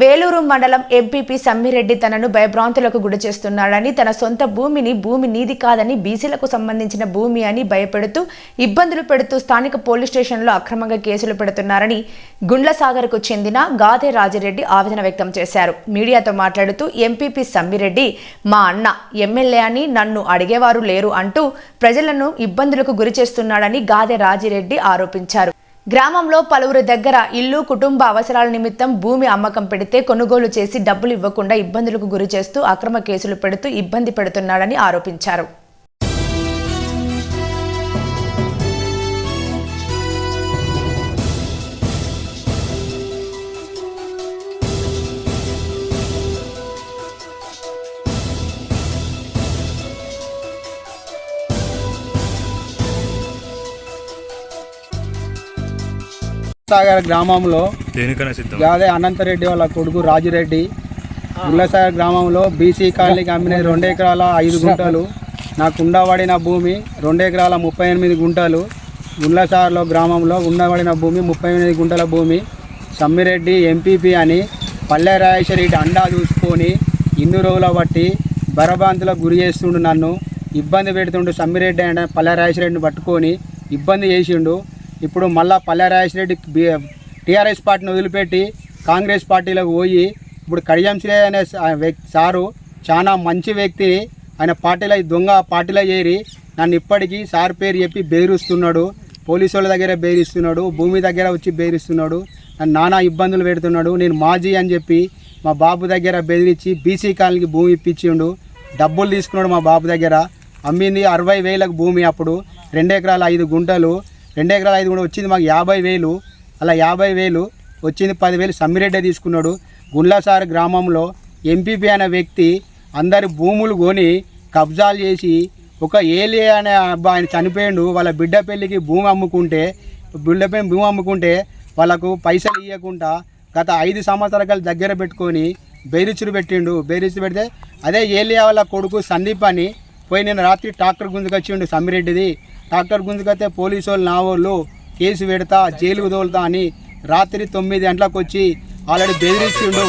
వేలూరు మండలం ఎంపీపీ సమ్మిరెడ్డి తనను భయభ్రాంతులకు గురి చేస్తున్నాడని తన సొంత భూమిని భూమి నీది కాదని బీసీలకు సంబంధించిన భూమి అని భయపెడుతూ ఇబ్బందులు పెడుతూ స్థానిక పోలీస్ స్టేషన్లో అక్రమంగా కేసులు పెడుతున్నారని గుండ్లసాగర్కు చెందిన గాదే రాజిరెడ్డి ఆవేదన వ్యక్తం చేశారు. మీడియాతో మాట్లాడుతూ ఎంపీపీ సమ్మిరెడ్డి మా అన్న ఎమ్మెల్యే అని నన్ను అడిగేవారు లేరు అంటూ ప్రజలను ఇబ్బందులకు గురి చేస్తున్నాడని గాదే రాజిరెడ్డి ఆరోపించారు. గ్రామంలో పలువురు దగ్గర ఇల్లు కుటుంబ అవసరాల నిమిత్తం భూమి అమ్మకం పెడితే కొనుగోలు చేసి డబ్బులు ఇవ్వకుండా ఇబ్బందులకు గురి చేస్తూ అక్రమ కేసులు పెడుతూ ఇబ్బంది పెడుతున్నాడని ఆరోపించారు. సాగర్ గ్రామంలో యాదే అనంతరెడ్డి వాళ్ళ కొడుకు రాజిరెడ్డి. ఉల్లసాగర్ గ్రామంలో బీసీ కాలనీకి అమ్మిన రెండు ఎకరాల ఐదు గుంటలు నాకు ఉండబడిన భూమి రెండు ఎకరాల ముప్పై ఎనిమిది గుంటలు గుండ్లసాగర్లో గ్రామంలో ఉండబడిన భూమి ముప్పై ఎనిమిది గుంటల భూమి. సమ్మిరెడ్డి ఎంపీపీ అని పల్లె రాజేశ్వరి అండా చూసుకొని ఇన్ని రోజుల బట్టి బరబాంతులకు గురి చేస్తుండు నన్ను. ఇబ్బంది పెడుతుండు సమ్మిరెడ్డి అంటే పల్లె రాజేశ్వరెడ్డిని పట్టుకొని ఇబ్బంది చేసిండు. ఇప్పుడు మళ్ళా పల్లె రాజేశ్వరెడ్డి టీఆర్ఎస్ పార్టీని వదిలిపెట్టి కాంగ్రెస్ పార్టీలోకి పోయి ఇప్పుడు కడియం శ్రీ అనే వ్యక్తి సారు చాలా మంచి వ్యక్తి. ఆయన పార్టీలో దొంగ పార్టీలో చేరి నన్ను ఇప్పటికీ సార్ పేరు చెప్పి బెదిరిస్తున్నాడు. పోలీసు వాళ్ళ దగ్గర బెదిరిస్తున్నాడు. భూమి దగ్గర వచ్చి బెదిరిస్తున్నాడు. నన్ను నానా ఇబ్బందులు పెడుతున్నాడు. నేను మాజీ అని చెప్పి మా బాబు దగ్గర బెదిరించి బీసీ కాలనీకి భూమి ఇప్పించిండు. డబ్బులు తీసుకున్నాడు మా బాబు దగ్గర. అమ్మింది అరవై వేలకు భూమి అప్పుడు. రెండు ఎకరాల ఐదు గుంటలు. రెండు ఎకరాల ఐదు కూడా వచ్చింది మాకు యాభై వేలు. అలా యాభై వేలు వచ్చింది పదివేలు సమ్మిరెడ్డి తీసుకున్నాడు. గుండ్లసార్ గ్రామంలో ఎంపీపీ అనే వ్యక్తి అందరి భూములు కొని కబ్జాలు చేసి ఒక ఏలి అనే అబ్బా ఆయన చనిపోయిండు. వాళ్ళ బిడ్డ పెళ్ళికి భూమి అమ్ముకుంటే బిడ్డ పెళ్ళి భూమి అమ్ముకుంటే వాళ్ళకు పైసలు ఇవ్వకుండా గత ఐదు సంవత్సరాల దగ్గర పెట్టుకొని బెదిరించులు పెట్టిండు. బెదిరించులు పెడితే అదే ఏలియా వాళ్ళ కొడుకు సందీప్ అని పోయి నేను రాత్రి ట్రాక్టర్ గుంజుకొచ్చిండు సమ్మిరెడ్డిది. ట్రాక్టర్ గుంజుకొస్తే పోలీసు వాళ్ళు నా వాళ్ళు కేసు పెడతా జైలుకు తోలుతా అని రాత్రి తొమ్మిది గంటలకు వచ్చి ఆల్రెడీ బెదిరించిండు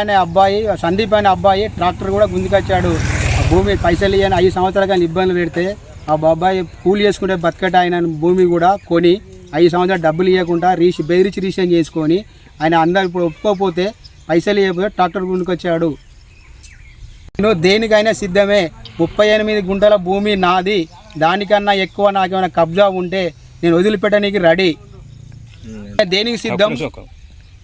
అనే అబ్బాయి సందీప్ అనే అబ్బాయి ట్రాక్టర్ కూడా గుంజుకొచ్చాడు. ఆ భూమి పైసలు ఇవ్వని ఐదు సంవత్సరాలు కానీ ఇబ్బందులు పెడితే ఆ అబ్బాయి కూలి చేసుకుంటే బతకట ఆయన భూమి కూడా కొని ఐదు సంవత్సరాలు డబ్బులు ఇవ్వకుండా రీష్ బెదిరించి రీసెన్ చేసుకొని ఆయన అందరు ఇప్పుడు ఒప్పుకోకపోతే పైసలు ఇవ్వకపోతే ట్రాక్టర్ గుంజుకొచ్చాడు. నేను దేనికైనా సిద్ధమే. ముప్పై ఎనిమిది గుంటల భూమి నాది. దానికన్నా ఎక్కువ నాకేమైనా కబ్జా ఉంటే నేను వదిలిపెట్టడానికి రెడీ. దేనికి సిద్ధం?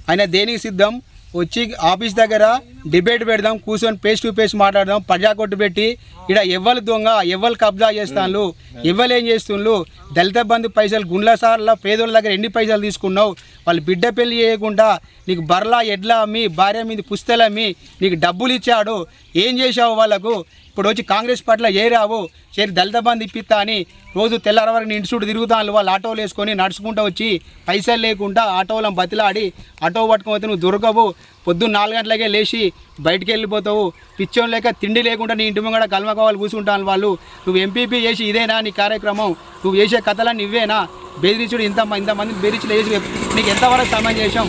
ఆయన దేనికి సిద్ధం? వచ్చి ఆఫీస్ దగ్గర డిబేట్ పెడదాం కూర్చొని ఫేస్ టు ఫేస్ మాట్లాడదాం ప్రజా కొట్టు పెట్టి ఇక్కడ ఎవ్వరు దొంగ ఎవ్వరు కబ్జా చేస్తాను ఎవ్వరు ఏం చేస్తుండ్రు దళిత బంధు పైసలు గుండ్ల సార్ల పేదోళ్ళ దగ్గర ఎన్ని పైసలు తీసుకున్నావు? వాళ్ళు బిడ్డ పెళ్ళి చేయకుండా నీకు బర్లా ఎడ్లా అమ్మి భార్య మీద పుస్తలమ్మి నీకు డబ్బులు ఇచ్చాడు. ఏం చేశావు వాళ్ళకు? ఇప్పుడు వచ్చి కాంగ్రెస్ పార్టీలో ఏ రావు? చేరి దళిత బంధు ఇప్పిస్తా అని రోజు తెల్లార వరకు తిరుగుతాను వాళ్ళు ఆటోలు వేసుకొని నడుచుకుంటూ వచ్చి పైసలు లేకుండా ఆటోలను బతిలాడి ఆటో పట్టుకుపోతే నువ్వు దొరకవు. పొద్దున్న నాలుగు గంటలకే లేచి బయటికి వెళ్ళిపోతావు. పిచ్చోన్ లేక తిండి లేకుండా నీ ఇంటి ముంగడ కల్మ కూర్చుంటాను వాళ్ళు. నువ్వు ఎంపీపీ చేసి ఇదేనా నీ కార్యక్రమం? నువ్వు చేసే కథలన్నీ ఇవేనా బెదిరించుడు ఇంత ఇంతమంది బెదిరించులు వేసి నీకు ఎంతవరకు సమయం చేసాం